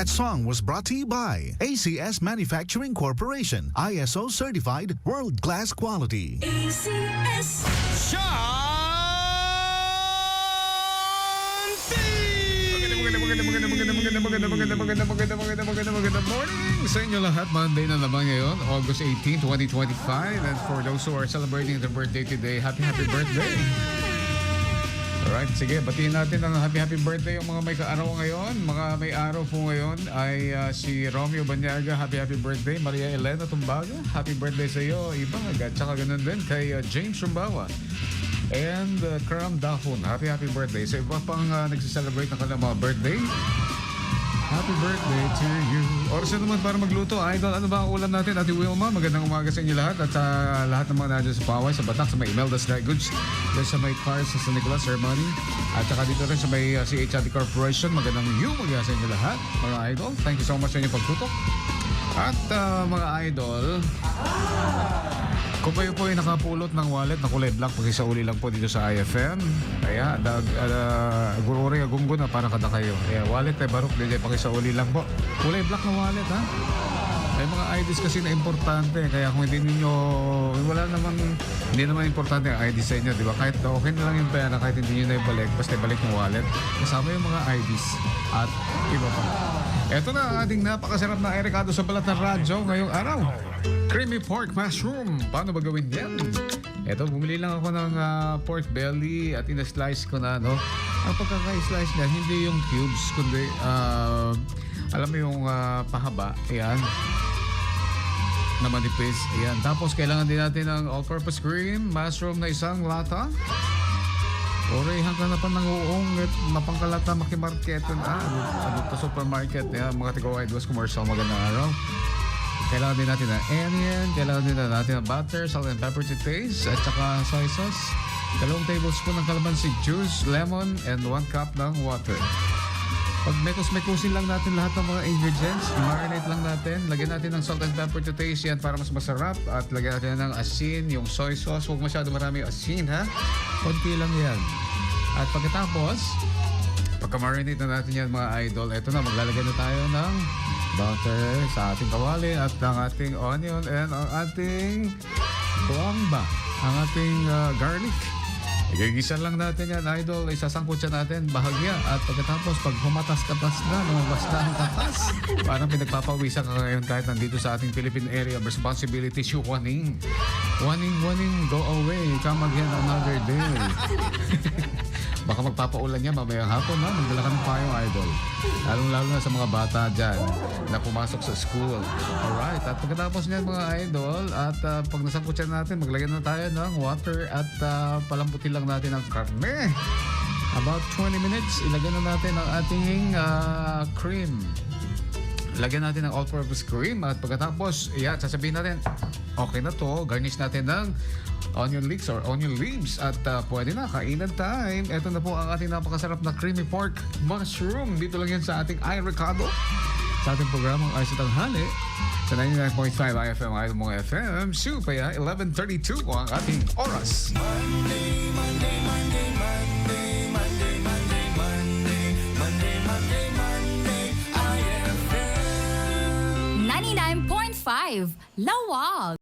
That song was brought to you by ACS Manufacturing Corporation, ISO certified world class quality. ACS. Sean Magandang morning sa inyo lahat. Monday na naman ngayon, August 18, 2025. And for those who are celebrating their birthday today, happy, happy birthday! Alright, sige, batiin natin ang happy, happy birthday yung mga may kaaraw ngayon. Mga may araw po ngayon ay ah, si Romeo Banyaga, happy, happy birthday. Maria Elena Tumbaga, happy birthday sa iyo. Ibang agad, tsaka ganun din kay ah, James Rumbawa. And uh, Karam Dahon, happy happy birthday. Sa iba pang uh, nagsiselebrate ng kanilang mga birthday, happy birthday to you. Oras na naman para magluto. Idol, ano ba ang ulam natin? Ate Wilma, magandang umaga sa inyo lahat. At sa lahat ng mga nandiyan sa Paway, sa Batak, sa may Imelda's Dry Goods, sa may Cars sa San Nicolas Ceremony. At saka dito rin sa may uh, CHRD Corporation, magandang umaga sa inyo lahat. Mga idol, thank you so much sa inyong pagtutok. At uh, mga idol, kung kayo po ay nakapulot ng wallet na kulay black, pakisauli lang po dito sa IFM. Kaya, dag, uh, gururi, agunggo na para kada kayo. Kaya, wallet ay barok, DJ, pakisauli lang po. Kulay black na wallet, ha? May mga IDs kasi na importante. Kaya kung hindi ninyo, wala naman, hindi naman importante ang ID sa inyo, di ba? Kahit okay na lang yung pera, kahit hindi nyo na ibalik, basta ibalik yung wallet. Kasama yung mga IDs at iba pa. Ito na ang ating napakasarap na erikado sa balat ng radyo ngayong araw. Creamy pork mushroom. Paano ba gawin yan? Ito, bumili lang ako ng ah, pork belly at ina-slice ko na, no? Ang pagkaka-slice niya, hindi yung cubes, kundi, ah, alam mo yung ah, pahaba. Ayan na manipis. Ayan. Tapos, kailangan din natin ng all-purpose cream, mushroom na isang lata. Ore, hanggang na pa ng uong at mapangkalata makimarketon. Ah, ano, ano pa supermarket. Ayan, mga tiga-wide was commercial. Magandang araw. Kailangan din natin ng onion, kailangan din natin ng butter, salt and pepper to taste, at saka soy sauce. Dalawang tablespoon ng calamansi juice, lemon, and one cup ng water. Pag mekos-mekosin lang natin lahat ng mga ingredients, i-marinate lang natin. Lagyan natin ng salt and pepper to taste yan para mas masarap. At lagyan natin ng asin, yung soy sauce. Huwag masyado marami asin, ha? Konti lang yan. At pagkatapos, pagka-marinate na natin yan mga idol, eto na, maglalagay na tayo ng butter sa ating kawali at ang ating onion and ang ating tuwangba, ang ating ah, garlic. Igigisa lang natin yan, idol. Isasangkot siya natin, bahagya. At pagkatapos, pag humatas-katas na, lumabas na ang katas, parang pinagpapawisan ka ngayon kahit nandito sa ating Philippine Area of Responsibility, Shu Waning. Waning, waning, go away. Come again another day. Baka magpapaulan niya mamayang hapon, ha? Magdala ka ng payong, idol. Lalong-lalo na sa mga bata dyan na pumasok sa school. Alright, at pagkatapos niyan mga idol, at ah, pag nasangkot siya natin, maglagyan na tayo ng water at uh, palambutin lang natin ang karne. About 20 minutes, ilagyan na natin ang ating ah, cream. Lagyan natin ng all-purpose cream at pagkatapos, yeah, sasabihin natin, okay na to, garnish natin ng onion leeks or onion leaves at uh, pwede na, kainan time. Ito na po ang ating napakasarap na creamy pork mushroom. Dito lang yan sa ating Ay Ricardo. Sa ating programang Ay sa Tanghali sa 99.5 IFM, Idol Mong FM. Supaya, 11.32 po ang ating oras. 99.5 Lawag.